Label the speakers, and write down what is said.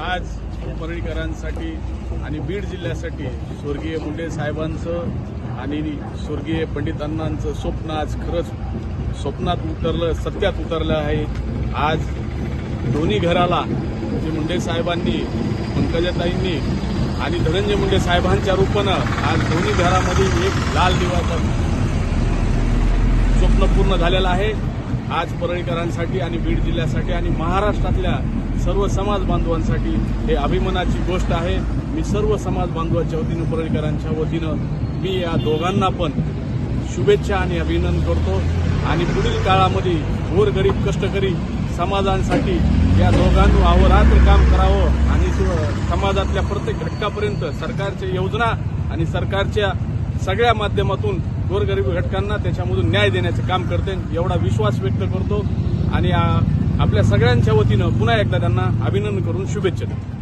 Speaker 1: आज परळीकरांसाठी आणि बीड जिल्ह्यासाठी स्वर्गीय मुंडे साहेबांचं आणि स्वर्गीय पंडित अण्णांचं स्वप्न आज खरंच स्वप्नात उतरलं सत्यात उतरलं आहे. आज दोन्ही घराला जे मुंडे साहेबांनी पंकजाताईंनी आणि धनंजय मुंडे साहेबांच्या रूपानं आज दोन्ही घरामध्ये एक लाल दिवाचं स्वप्न पूर्ण झालेलं आहे. आज परळीकरांसाठी आणि बीड जिल्ह्यासाठी आणि महाराष्ट्रातल्या सर्व समाज बांधवांसाठी हे अभिमानाची गोष्ट आहे. मी सर्व समाज बांधवांच्या वतीनं परळीकरांच्या वतीनं मी या दोघांना पण शुभेच्छा आणि अभिनंदन करतो. आणि पुढील काळामध्ये गोरगरीब कष्टकरी समाजांसाठी या दोघांनी अहोरात्र काम करावं आणि समाजातल्या प्रत्येक घटकापर्यंत सरकारच्या योजना आणि सरकारच्या सगळ्या माध्यमातून गोरगरीब घटकांना त्याच्यामधून न्याय देण्याचं काम करते. एवढा विश्वास व्यक्त करतो. आणि आपल्या सगळ्यांच्या वतीनं पुन्हा एकदा त्यांना अभिनंदन करून शुभेच्छा देतो.